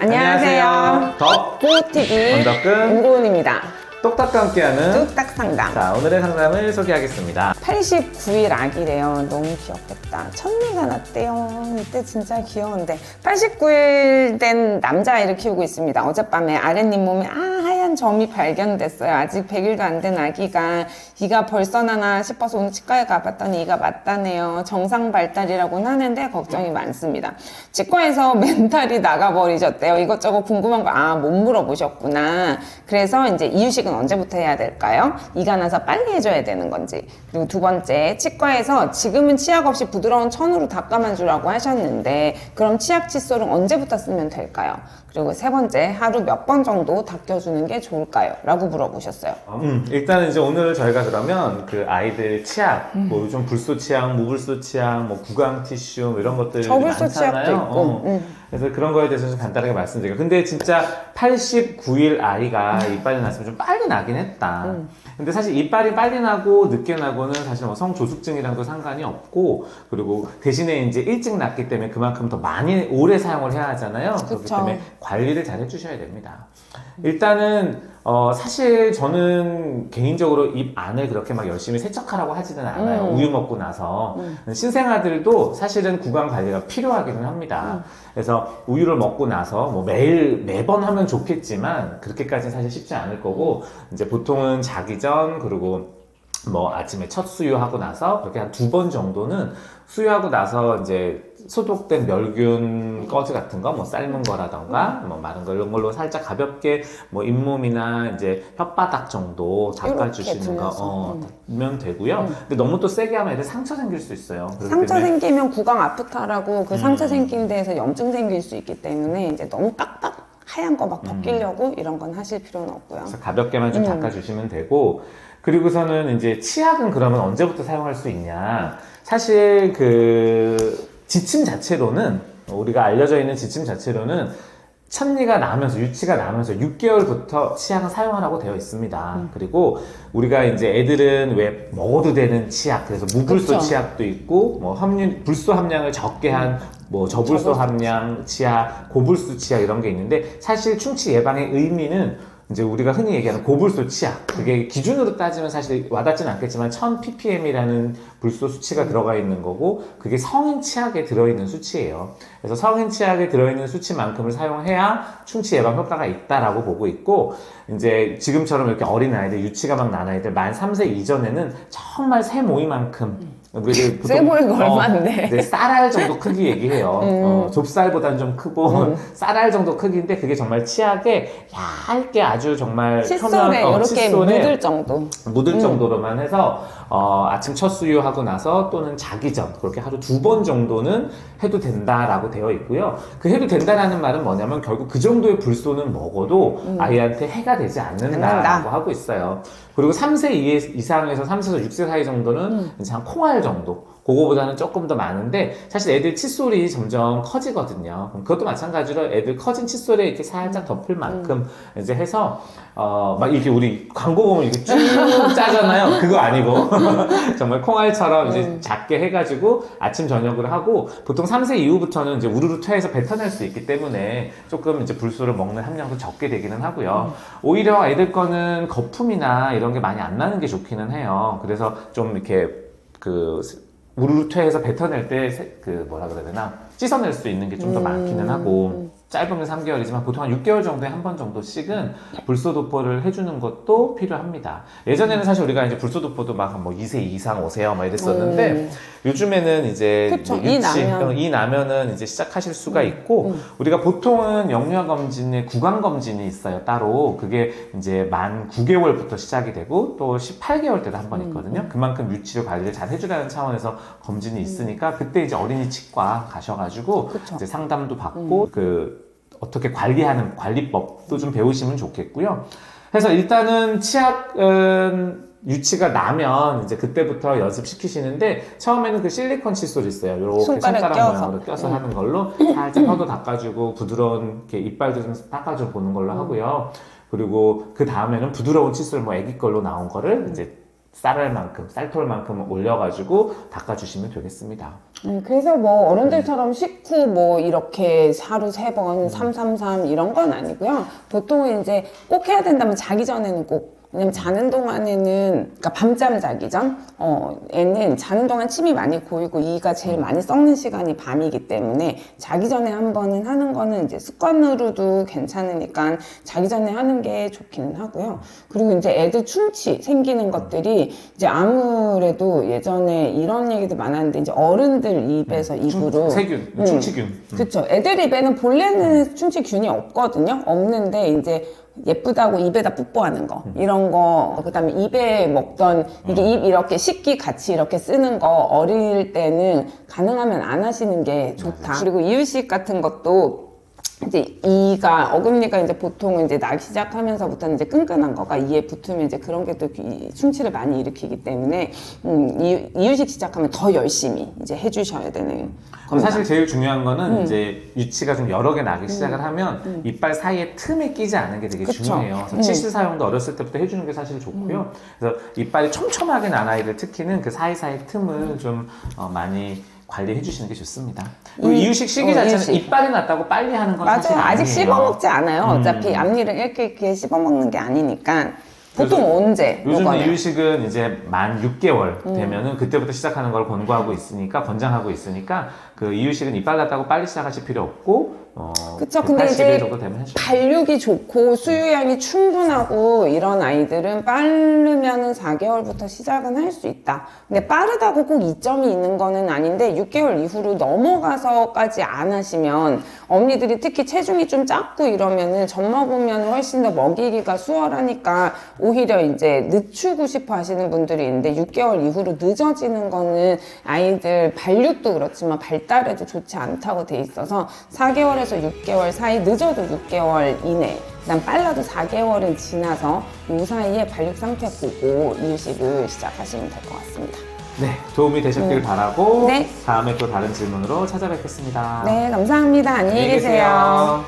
안녕하세요. 덕 뽀TV 언더끈 임고은입니다. 똑딱과 함께하는 뚝딱 상담. 자 오늘의 상담을 소개하겠습니다. 89일 아기래요. 너무 귀엽겠다. 첫미가 났대요. 이때 진짜 귀여운데. 89일 된 남자아이를 키우고 있습니다. 어젯밤에 아랫님 몸에 아 하얀 점이 발견됐어요. 아직 100일도 안 된 아기가 이가 벌써 나나 싶어서 오늘 치과에 가봤더니 이가 맞다네요. 정상 발달이라고는 하는데 걱정이 많습니다. 치과에서 멘탈이 나가버리셨대요. 이것저것 궁금한 거 아 못 물어보셨구나. 그래서 이제 이유식은 언제부터 해야 될까요? 이가 나서 빨리 해줘야 되는 건지. 그리고 두 번째, 치과에서 지금은 치약 없이 부드러운 천으로 닦아만 주라고 하셨는데, 그럼 치약 칫솔은 언제부터 쓰면 될까요? 그리고 세 번째, 하루 몇 번 정도 닦여주는 게 좋을까요? 라고 물어보셨어요. 음, 일단은 이제 오늘 저희가 그러면 그 아이들 치약, 음. 뭐 요즘 불소 치약, 무불소 치약, 뭐 구강 티슈 뭐 이런 것들 저불소 많잖아요. 있고, 어. 음. 그래서 그런 거에 대해서 좀 간단하게 말씀드릴게요. 근데 진짜 89일 아이가 음. 이빨이 났으면 좀 빨리 나긴 했다. 근데 사실 이빨이 빨리 나고 늦게 나고는 사실 뭐 성조숙증이랑도 상관이 없고 그리고 대신에 이제 일찍 났기 때문에 그만큼 더 많이 오래 사용을 해야 하잖아요. 그렇기 그쵸. 때문에 관리를 잘 해주셔야 됩니다. 일단은 어 사실 저는 개인적으로 입 안을 그렇게 막 열심히 세척하라고 하지는 않아요. 음. 우유 먹고 나서 신생아들도 사실은 구강 관리가 필요하기는 음. 합니다. 그래서 우유를 먹고 나서 뭐 매일 매번 하면 좋겠지만 그렇게까지는 사실 쉽지 않을 거고 이제 보통은 자기 전 그리고 뭐 아침에 첫 수유하고 나서 그렇게 한 두 번 정도는 수유하고 나서 이제 소독된 멸균 꺼즈 같은 거, 뭐 삶은 거라던가, 뭐 마른 거 이런 걸로 살짝 가볍게 뭐 잇몸이나 이제 혓바닥 정도 닦아주시는 거. 어, 면 되고요. 근데 너무 또 세게 하면 애들 상처 생길 수 있어요. 상처 생기면 구강 아프다라고 그 상처 음. 생긴 데에서 염증 생길 수 있기 때문에 이제 너무 빡빡 하얀 거 막 벗기려고 이런 건 하실 필요는 없고요. 그래서 가볍게만 좀 음. 닦아주시면 되고 그리고서는 이제 치약은 그러면 언제부터 사용할 수 있냐 사실 그 지침 자체로는 우리가 알려져 있는 지침 자체로는 첫니가 나면서 유치가 나면서 6개월부터 치약은 사용하라고 되어 있습니다. 음. 그리고 우리가 이제 애들은 왜 먹어도 되는 치약 그래서 무불소 그쵸. 치약도 있고 뭐 함유 불소 함량을 적게 한 뭐 저불소 함량 치약, 고불소 치약 이런 게 있는데 사실 충치 예방의 의미는 이제 우리가 흔히 얘기하는 고불소 치약 그게 기준으로 따지면 사실 와닿진 않겠지만 1000ppm이라는 불소 수치가 들어가 있는 거고 그게 성인 치약에 들어있는 수치예요. 그래서 성인 치약에 들어있는 수치만큼을 사용해야 충치 예방 효과가 있다라고 보고 있고 이제 지금처럼 이렇게 어린 아이들 유치가 막 난 아이들 만 3세 이전에는 정말 새 모이만큼 우리들 새 모이가 얼마인데? 네, 쌀알 정도 크기 얘기해요. 음. 어, 좁쌀보다는 좀 크고 쌀알 정도 크기인데 그게 정말 치약에 얇게 아주 정말 칫솔에 어, 이렇게 칫솔에 묻을 정도. 묻을 음. 정도로만 해서 어, 아침 첫 수유하고 나서 또는 자기 전 그렇게 하루 두 번 정도는 해도 된다라고 되어 있고요. 그 해도 된다라는 말은 뭐냐면 결국 그 정도의 불소는 먹어도 아이한테 해가 되지 않는다라고 음. 않는다. 하고 있어요. 그리고 3세 이상에서 3세에서 6세 사이 정도는 음. 이제 한 콩알 정도. 그거보다는 조금 더 많은데 사실 애들 칫솔이 점점 커지거든요. 그것도 마찬가지로 애들 커진 칫솔에 이렇게 살짝 덮을 만큼 이제 해서 어 막 이렇게 우리 광고 보면 이렇게 쭉 짜잖아요. 그거 아니고 정말 콩알처럼 이제 작게 해가지고 아침 저녁을 하고 보통 3세 이후부터는 이제 우르르 퇴해서 뱉어낼 수 있기 때문에 조금 이제 불소를 먹는 함량도 적게 되기는 하고요. 오히려 애들 거는 거품이나 이런 게 많이 안 나는 게 좋기는 해요. 그래서 좀 이렇게 그 우르르 퇴해서 뱉어낼 때 그 뭐라 그래야 되나? 씻어낼 수 있는 게 좀 더 많기는 하고 짧으면 3개월이지만 보통 한 6개월 정도에 한 번 정도씩은 불소도포를 해주는 것도 필요합니다. 예전에는 사실 우리가 이제 불소도포도 막 뭐 2세 이상 오세요 막 이랬었는데 음. 요즘에는 이제 그쵸, 뭐이 유치, 나면. 음. 어, 이 나면은 이제 시작하실 수가 있고 우리가 보통은 영유아 검진에 구강 검진이 있어요 따로 그게 이제 만 9개월부터 시작이 되고 또 18개월 때도 한번 음. 있거든요 그만큼 유치를 관리를 잘 해주라는 차원에서 검진이 있으니까 그때 이제 어린이 치과 가셔가지고 음. 그쵸. 음. 이제 상담도 받고 그 어떻게 관리하는 관리법도 좀 배우시면 좋겠고요. 그래서 일단은 치약은 유치가 나면 이제 그때부터 연습시키시는데 처음에는 그 실리콘 칫솔 있어요. 이렇게 손가락 손가락, 껴서. 모양으로 껴서 음. 하는 걸로 살짝 혀도 닦아주고 부드러운 이렇게 이빨도 좀 닦아줘 보는 걸로 음. 하고요. 그리고 그 다음에는 부드러운 칫솔 뭐 애기 걸로 나온 거를 이제 쌀알 만큼, 쌀톨만큼 올려가지고 닦아주시면 되겠습니다. 음, 그래서 뭐 어른들처럼 식후 뭐 이렇게 하루 세 번, 삼삼삼 이런 건 아니고요. 보통은 이제 꼭 해야 된다면 자기 전에는 꼭. 왜냐면 자는 동안에는, 그러니까 밤잠 자기 전, 어, 애는 자는 동안 침이 많이 고이고 이가 제일 많이 썩는 시간이 밤이기 때문에 자기 전에 한 번은 하는 거는 이제 습관으로도 괜찮으니까 자기 전에 하는 게 좋기는 하고요. 그리고 이제 애들 충치 생기는 것들이 이제 아무래도 예전에 이런 얘기도 많았는데 이제 어른들 입에서 입으로 세균, 음. 충치균. 그쵸. 애들 입에는 본래는 충치균이 없거든요. 없는데 이제 예쁘다고 입에다 뽀뽀하는 거 이런 거 그다음에 입에 먹던 이게 입 이렇게 식기 같이 이렇게 쓰는 거 어릴 때는 가능하면 안 하시는 게 좋다. 그리고 이유식 같은 것도 이제 이가 어금니가 이제 보통 이제 나기 시작하면서부터는 이제 끈끈한 거가 이에 붙으면 이제 그런 게 또 충치를 많이 일으키기 때문에 음, 이유, 이유식 시작하면 더 열심히 이제 해주셔야 되는 겁니다. 사실 제일 중요한 거는 음. 이제 유치가 좀 여러 개 나기 시작을 하면 이빨 사이에 틈에 끼지 않는 게 되게 그쵸. 중요해요. 그래서 음. 치실 사용도 어렸을 때부터 해주는 게 사실 좋고요. 그래서 이빨이 촘촘하게 난 아이들 특히는 그 사이사이 틈을 좀 어, 많이 관리해 주시는 게 좋습니다. 그리고 이- 이유식 시기 어, 자체는 이유식. 이빨이 났다고 빨리 하는 건 사실 맞아요. 아직 아니에요. 씹어먹지 않아요. 음. 어차피 앞니를 이렇게 이렇게 씹어먹는 게 아니니까. 보통 언제? 요즘 먹어요? 이유식은 이제 만 6개월 음. 되면은 그때부터 시작하는 걸 권고하고 있으니까 권장하고 있으니까 그 이유식은 이빨 났다고 빨리 시작하실 필요 없고 어, 그쵸. 근데 180일 이제 정도 되면 해주세요. 발육이 좋고 수유량이 충분하고 이런 아이들은 빠르면은 4개월부터 시작은 할 수 있다. 근데 빠르다고 꼭 이점이 있는 거는 아닌데 6개월 이후로 넘어가서까지 안 하시면 어머니들이 특히 체중이 좀 작고 이러면은 젖 먹으면 훨씬 더 먹이기가 수월하니까 오히려 이제 늦추고 싶어 하시는 분들이 있는데 6개월 이후로 늦어지는 거는 아이들 발육도 그렇지만 발달에도 좋지 않다고 돼 있어서 4개월에서 6개월 사이 늦어도 6개월 이내 그다음 빨라도 4개월은 지나서 이 사이에 발육 상태 보고 이유식을 시작하시면 될 것 같습니다. 네, 도움이 되셨길 바라고 네. 다음에 또 다른 질문으로 찾아뵙겠습니다. 네, 감사합니다. 안녕히 계세요.